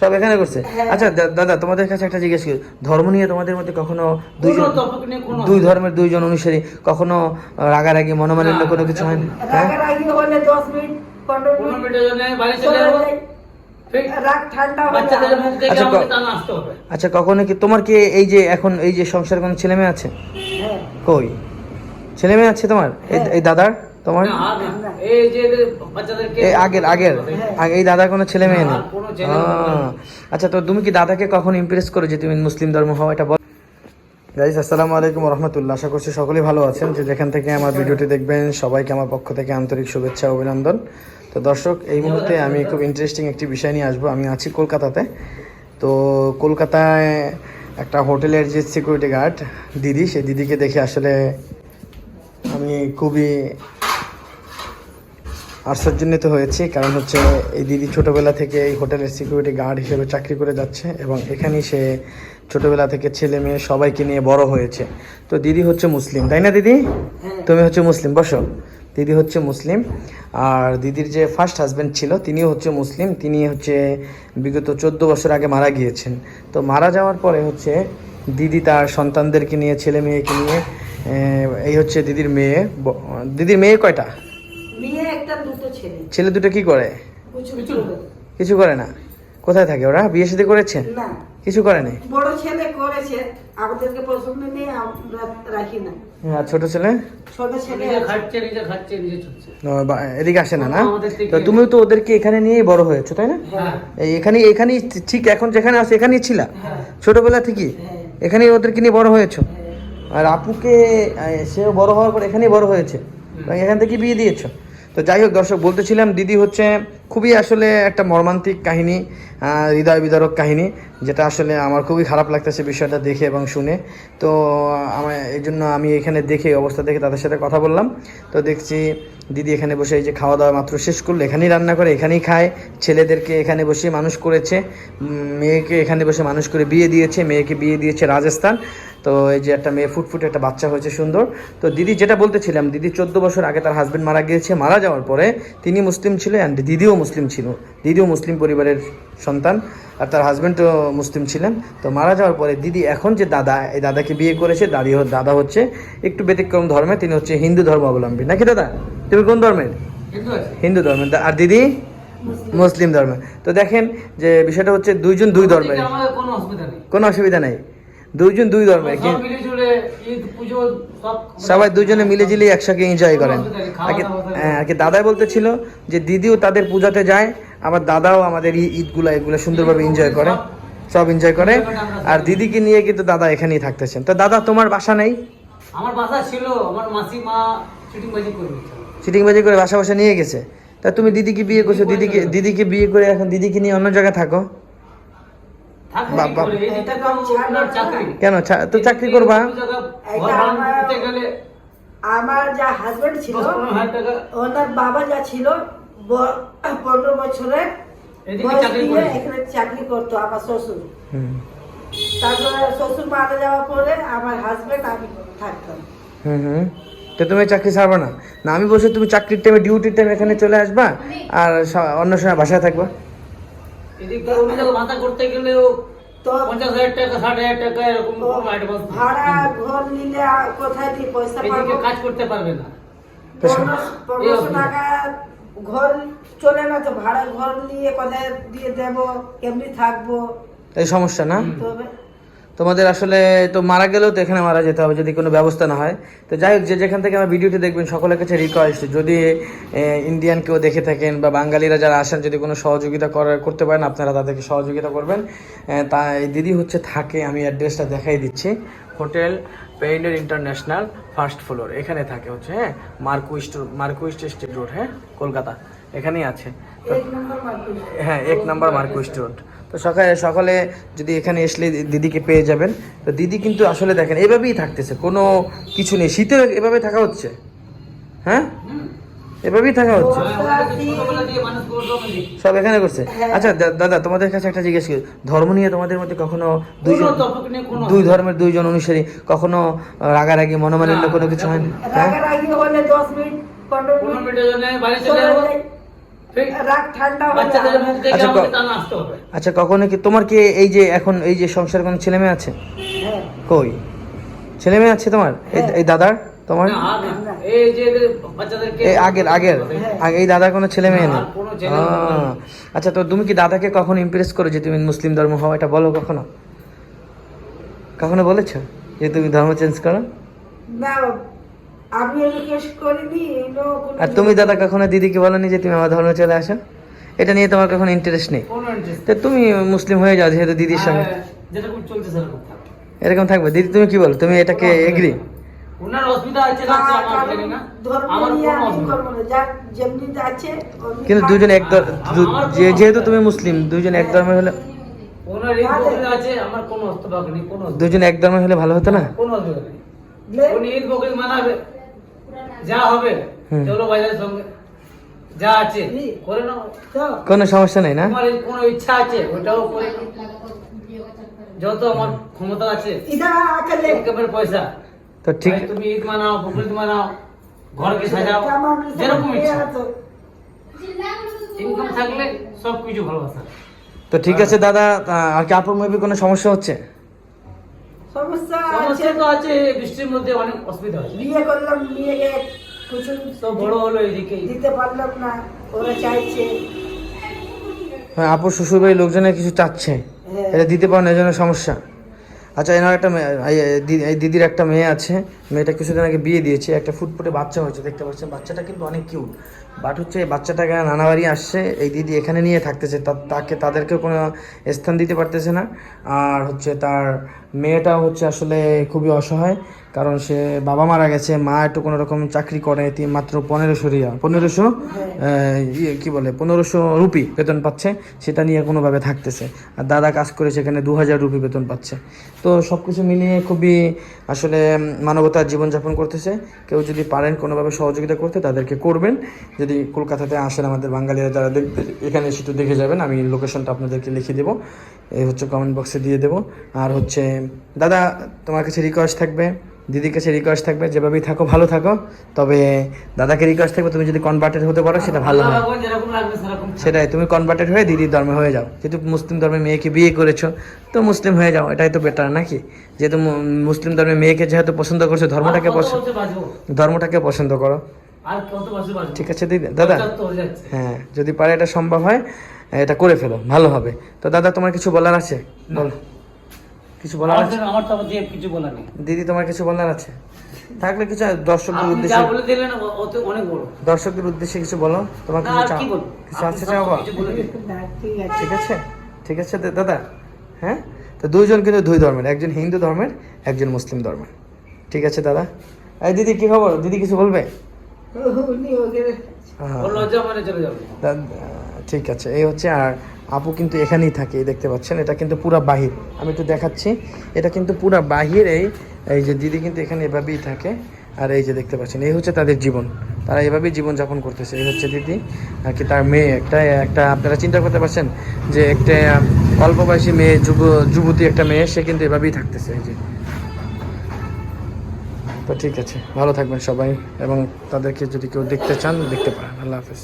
সব এখানে করছে? হ্যাঁ। আচ্ছা দাদা তোমাদের কাছে একটা জিজ্ঞেস করি। ধর্ম নিয়ে তোমাদের মধ্যে কখনো দুইজন দুই ধর্মের দুইজন অনুসারী কখনো রাগারাগি মনোমালিন্য কোনো কিছু হয় না? হ্যাঁ? রাগারাগি হলে দশ মিনিট পনেরো মিনিট বাড়ি চলে আচ্ছা, আচ্ছা কখনো কি তোমার কি এই যে এখন এই যে সংসার কোনো ছেলে মেয়ে আছে? হ্যাঁ। কই? ছেলে মেয়ে আছে তোমার? এই-। এই দাদার? তোমার। এই যে বাচ্চাদেরকে আগের আগের। আগে এই দাদার কোনো ছেলে মেয়ে নেই। আচ্ছা তো তুমি কি দাদাকে কখন ইমপ্রেস করো যে তুমি মুসলিম ধর্ম হও? এটা বল। গাইস আসসালামু আলাইকুম রহমতুল্লাহ আশা করছি সকলেই ভালো আছেন। যে যেখান থেকে আমার ভিডিওটি দেখবেন সবাইকে আমার পক্ষ থেকে আন্তরিক শুভেচ্ছা ও অভিনন্দন। তো দর্শক এই মুহূর্তে আমি খুব ইন্টারেস্টিং একটি বিষয় নিয়ে আসব। আমি আছি কলকাতাতে। তো কলকাতায় একটা হোটেলের যে সিকিউরিটি গার্ড দিদি সেই দিদিকে দেখে আসলে আমি খুবই আশ্চর্যান্বিত হয়েছি কারণ হচ্ছে এই দিদি ছোটোবেলা থেকে এই হোটেলের সিকিউরিটি গার্ড হিসেবে চাকরি করে যাচ্ছে এবং এখানেই সে ছোটোবেলা থেকে ছেলে মেয়ে সবাইকে নিয়ে বড় হয়েছে। তো দিদি হচ্ছে মুসলিম তাই না দিদি? হ্যাঁ। তুমি হচ্ছে মুসলিম বসো। দিদি হচ্ছে মুসলিম আর দিদির যে ফার্স্ট হাজব্যান্ড ছিল তিনিও হচ্ছে মুসলিম তিনি হচ্ছে বিগত চোদ্দ বছর আগে মারা গিয়েছেন। তো মারা যাওয়ার পরে হচ্ছে দিদি তার সন্তানদেরকে নিয়ে ছেলে মেয়েকে নিয়ে এই হচ্ছে দিদির মেয়ে দিদির মেয়ে কয়টা? ছেলে। ছেলে দুটো কি করে? কিছু কিছু কিছু কিছু করে না। কোথায় থাকে ওরা? বিয়ে সাথে করেছে? না। কিছু করে নাই? বড় ছেলে করেছে আমাদেরকে পছন্দ নেই আমরা রাখি না। আর ছোট ছেলে? ছোট ছেলে খাচ্ছে নিজে খাচ্ছে নিজে ছুটছে। বা- এদিকে আসে না না? থেকে- তো তুমিও তো ওদেরকে এখানে নিয়েই বড় হয়েছো তাই না? হ্যাঁ। এখানে এখানেই ঠিক এখন যেখানে আছে এখানেই ছিলা? হ্যাঁ। ছোটবেলা থেকেই? হ্যাঁ। এখানেই ওদেরকে নিয়ে বড় হয়েছো? আর আপুকে সেও বড় হওয়ার পর এখানেই বড় হয়েছে? এখান থেকে বিয়ে দিয়েছ? তো যাই হোক, দর্শক, বলতেছিলাম দিদি হচ্ছে খুবই আসলে একটা মর্মান্তিক কাহিনী হৃদয় বিদারক কাহিনী, যেটা আসলে আমার খুবই খারাপ লাগতেছে বিষয়টা দেখে এবং শুনে। তো, আমার, এই জন্য আমি এখানে দেখে অবস্থা দেখে তাদের সাথে কথা বললাম। তো দেখছি দিদি এখানে বসে এই যে খাওয়া দাওয়া মাত্র শেষ করল, এখানেই রান্না করে, এখানেই খায়। ছেলেদেরকে এখানে বসে মানুষ করেছে মেয়েকে এখানে বসে মানুষ করে বিয়ে দিয়েছে, মেয়েকে বিয়ে দিয়েছে রাজস্থান। তো এই যে একটা মেয়ে ফুটফুটে একটা বাচ্চা হয়েছে সুন্দর। তো দিদি যেটা বলতেছিলাম দিদি চোদ্দ বছর আগে তার হাজবেন্ড মারা গিয়েছে মারা যাওয়ার পরে তিনি মুসলিম ছিল অ্যান্ড দিদিও মুসলিম ছিল। দিদিও মুসলিম পরিবারের সন্তান আর তার হাজবেন্ডও মুসলিম ছিলেন। তো মারা যাওয়ার পরে দিদি এখন যে দাদা এই দাদাকে বিয়ে করেছে দাদি দাদা হচ্ছে একটু ব্যতিক্রম ধর্মে তিনি হচ্ছে হিন্দু ধর্ম অবলম্বী নাকি দাদা? তুমি কোন ধর্মের? হিন্দু ধর্মের। আর দিদি? মুসলিম। ধর্মের। তো দেখেন যে বিষয়টা হচ্ছে দুইজন দুই ধর্মের। কোনো অসুবিধা নাই। দুইজন দুই ধর্মের সবাই দুজনে মিলে জিলে একসাথে এনজয় করেন আর কি- হ্যাঁ, কি দাদাই বলতেছিল যে দিদিও তাদের পূজাতে যায় আবার দাদাও আমাদের ঈদগুলো এগুলো সুন্দরভাবে এনজয় করে সব এনজয় করে। আর দিদিকে নিয়ে কিন্তু দাদা এখানেই থাকতেছেন। তো দাদা তোমার বাসা নেই? আমার বাসা ছিল আমার মাসি মা শুটিং বাজি চিটিংবাজি করে বাসা বাসা নিয়ে গেছে। তা তুমি দিদিকে বিয়ে করছ দিদিকে দিদিকে বিয়ে করে এখন দিদিকে নিয়ে অন্য জায়গায় থাকো? চাকরি। কেন? তো চাকরি করবা? আমার- দিতে গেলে আমার যা হাজবেন্ড ছিল ওনার বাবা যা ছিল পনেরো করেছে। এখানে চাকরি করতো আমার শ্বশুর। তারপরে শ্বশুর মারা যাওয়ার পরে আমার হাজবেন্ড আমি থাকতাম। হুম হুম। তো তুমি চাকরি ছাড়বে না? না আমি বলছি তুমি চাকরির টাইমে ডিউটির টাইমে এখানে চলে আসবা আর অন্য সময় বাসায় থাকবা। এদিকটা অন্য জায়গায় করতে গেলেও তো পঞ্চাশ হাজার টাকা ষাট হাজার টাকা এরকম অ্যাডভান্স ভাড়া ঘর নিলে আর কোথায় দিয়ে পয়সা পাবো? কাজ করতে পারবে না। পনেরোশো টাকা ঘর চলে না তো ভাড়া ঘর নিয়ে কোথায় দিয়ে দেবো? কেমনি থাকব? এই সমস্যা না? তবে তোমাদের আসলে তো মারা গেলেও তো এখানে মারা যেতে হবে যদি কোনো ব্যবস্থা না হয়। তো যাই হোক যে যেখান থেকে আমার ভিডিওটি দেখবেন সকলের কাছে রিকোয়েস্ট যদি ইন্ডিয়ান কেউ দেখে থাকেন বা বাঙালিরা যারা আসেন যদি কোনো সহযোগিতা করে করতে পারেন আপনারা তাদেরকে সহযোগিতা করবেন। তাই দিদি হচ্ছে থাকে আমি অ্যাড্রেসটা দেখাই দিচ্ছি। Hotel painter international first floor এখানে থাকে হচ্ছে হ্যাঁ মার্কুইস্ট মার্কুইস্ট স্ট্রিট রোড হ্যাঁ কলকাতা এখানেই আছে। তো এক নম্বর মার্কেট হ্যাঁ এক নাম্বার মার্কুইস্ট রোড। তো সকালে সকালে যদি এখানে আসলে দিদিকে পেয়ে যাবেন। তো দিদি কিন্তু আসলে দেখেন এভাবেই থাকতেছে। কোনো কিছু নেই। শীতে এভাবে থাকা হচ্ছে? হ্যাঁ? এভাবেই থাকা হচ্ছে। সব এখানে করছে? আচ্ছা দা- দাদা তোমাদের কাছে একটা জিজ্ঞেস করি। ধর্ম নিয়ে তোমাদের মধ্যে কখনো দুইজন দুই ধর্মের দুইজন অনুসারী কখনো রাগারাগি মনোমালিন্য কোনো কিছু হয়নি হ্যাঁ আচ্ছা, আচ্ছা কখনো কি তোমার কি এই যে এখন এই যে সংসার কোনো ছেলে মেয়ে আছে? হ্যাঁ। কই? ছেলে মেয়ে আছে তোমার? এই হ্যাঁ। এই দাদার? তোমার। এই আগের আগের। এই দাদার কোনো ছেলে মেয়ে নেই। আচ্ছা তো তুমি কি দাদাকে কখনো ইমপ্রেস করো যে তুমি মুসলিম ধর্ম হও? এটা বলো কখনো? কখনো বলেছ যে তুমি ধর্ম চেঞ্জ করো? না আমি রিকোয়েস্ট করিনি আর তুমি দাদা কখনো দিদিকে বলনি যে তুমি আমার ধর্মে চলে আসো? এটা নিয়ে তোমার কখনো ইন্টারেস্ট নেই? তো তুমি মুসলিম হয়ে যাও যেহেতু দিদির সঙ্গে। থাকবে। এরকম থাকবে? দিদি তুমি কি বলো? তুমি এটাকে এগ্রি ওনার অসুবিধা আছে না আমার ধর্ম কোনো আছে কিন্তু। দুজন এক যেহেতু তুমি মুসলিম দুজন এক ধর্মের হলে ওনার আছে আমার কোনো কোনো দুজন এক ধর্মের হলে ভালো হতো না? কোনো অসুবিধা নেই। উনি ঈদ মানাবে। যা হবে চলো বাজারের সঙ্গে যা আছে করে নাও। কোনো সমস্যা নেই না? তোমার এই কোনো ইচ্ছা আছে ওটাও করে যত আমার ক্ষমতা আছে একেবারে পয়সা। তো ঠিক তুমি ঈদ মানাও বকরিদ মানাও ঘরকে সাজাও যেরকম ইচ্ছা। ইনকাম থাকলে সব কিছু ভালোবাসা। তো ঠিক আছে দাদা আর কি আপুর মেবি কোনো সমস্যা হচ্ছে? সমস্যা আছে। সমস্যা তো আছে বৃষ্টির মধ্যে অনেক অসুবিধা আছে বিয়ে করলাম বিয়ে কিছু তো বড় হলো এদিকে। দিতে পারলাম না ওরা চাইছে। হ্যাঁ আপুর শ্বশুরবাড়ির লোকজনের কিছু চাচ্ছে। হ্যাঁ। এটা দিতে পারেন এই জন্য সমস্যা। আচ্ছা এনার একটা এই- দিদির একটা মেয়ে আছে। মেয়েটা কিছুদিন আগে বিয়ে দিয়েছে, একটা ফুটফুটে বাচ্চা হয়েছে, দেখতে পাচ্ছেন। বাচ্চাটা কিন্তু অনেক কিউট বাট হচ্ছে এই বাচ্চাটাকে নানা বাড়ি আসছে, এই দিদি এখানে নিয়ে থাকতেছে। তাকে তাদেরকে কোনো স্থান দিতে পারতেছে না। আর হচ্ছে তার মেয়েটা হচ্ছে আসলে খুবই অসহায়। কারণ সে বাবা মারা গেছে, মা একটু কোনো রকম চাকরি করে মাত্র পনেরোশো রিয়া পনেরোশো ইয়ে কি বলে, পনেরোশো রুপি বেতন পাচ্ছে, সেটা নিয়ে কোনোভাবে থাকতেছে। আর দাদা কাজ করে সেখানে দু হাজার রুপি বেতন পাচ্ছে। তো সব কিছু মিলিয়ে খুবই, আসলে মানবতার জীবনযাপন করতেছে। কেউ যদি পারেন কোনোভাবে সহযোগিতা করতে, তাদেরকে করবেন। যদি কলকাতাতে আসেন আমাদের বাঙালিরা, যারা দেখতে এখানে সেটু দেখে যাবেন, আমি লোকেশনটা আপনাদেরকে লিখে দেবো। এই হচ্ছে কমেন্ট বক্সে দিয়ে দেবো। আর হচ্ছে, দাদা, তোমার কাছে রিকোয়েস্ট থাকবে? দিদির কাছে রিকোয়েস্ট থাকবে যেভাবেই থাকো ভালো থাকো। তবে দাদাকে রিকোয়েস্ট থাকবে তুমি যদি কনভার্টেড হতে পারো সেটা ভালো হয়। সেটাই তুমি কনভার্টেড হয়ে দিদির ধর্মে হয়ে যাও। যেহেতু মুসলিম ধর্মের মেয়েকে বিয়ে করেছ তো মুসলিম হয়ে যাও এটাই তো বেটার নাকি? যেহেতু মুসলিম ধর্মের মেয়েকে যেহেতু পছন্দ করছ ধর্মটাকে পছন্দ ধর্মটাকে পছন্দ করো? ঠিক আছে দিদি দাদা। হ্যাঁ যদি পারে এটা সম্ভব হয় এটা করে ফেলো ভালো হবে। তো দাদা তোমার কিছু বলার আছে? বলো। কিছু বলার আছে? আমার তো দিয়ে কিছু বলার নেই। দিদি তোমার কিছু বলার আছে? থাকলে কিছু দর্শকদের আপনি যা উদ্দেশ্যে বলে দিলেন ও অনেক বড়। দর্শকদের উদ্দেশ্যে কিছু বলো। তোমার কিছু চাও? কিছু আছে। না, ঠিক আছে? ঠিক আছে দাদা হ্যাঁ? তো দুইজন কিন্তু দুই ধর্মের। একজন হিন্দু ধর্মের একজন মুসলিম ধর্মের। ঠিক আছে দাদা? এই দিদি কি খবর? দিদি কিছু বলবে? মানে ঠিক আছে এই হচ্ছে আর আপু কিন্তু এখানেই থাকে দেখতে পাচ্ছেন, এটা কিন্তু পুরা বাহির। আমি একটু দেখাচ্ছি, এটা কিন্তু পুরা বাহির এই এই যে দিদি কিন্তু এখানে এভাবেই থাকে, আর এই যে দেখতে পাচ্ছেন, এই হচ্ছে তাদের জীবন। তারা এভাবেই জীবনযাপন করতেছে, এই হচ্ছে দিদি, আর কি তার মেয়ে, একটা একটা, আপনারা চিন্তা করতে পারছেন যে একটা অল্প বয়সী মেয়ে, যুব, যুবতী একটা মেয়ে, সে কিন্তু এভাবেই থাকতেছে, এই যে। তো ঠিক আছে, ভালো থাকবেন সবাই, এবং তাদেরকে যদি কেউ দেখতে চান, দেখতে পারেন। আল্লাহ হাফেজ।